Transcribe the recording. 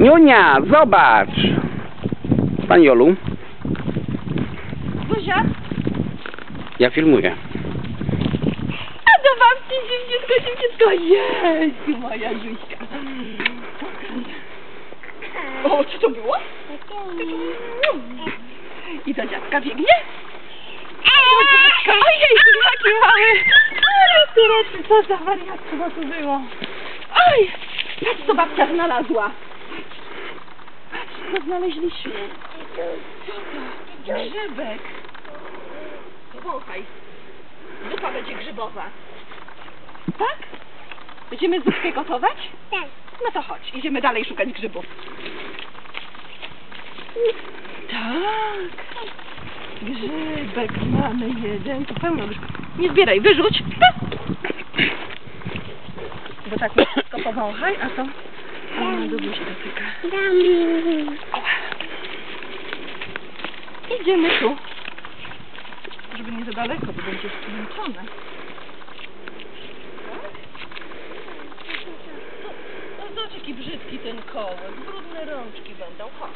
Niunia, zobacz! Pan Jolu, Buzia, ja filmuję. a do babci dziewczynko, dziewczynko, jest moja Zuśka. O, co to było? I do dziadka biegnie? O, dziadka, ojej, jaki mały. Ale ty rety, co za wariatko to było. Oj, patrz co babcia znalazła. Patrz co znaleźliśmy. Grzybek. Wąchaj. Zupa będzie grzybowa. Tak? Będziemy zupkę gotować? Tak. No to chodź, idziemy dalej szukać grzybów. Tak. Grzybek mamy jeden. To pełno już. Nie zbieraj, wyrzuć. Bo tak wszystko powąchaj, a to a, do buzi dotyka. Idziemy tu. Żeby nie za daleko, bo będzie zmęczone. No jaki brzydki ten kołek. Brudne rączki będą. Chodź.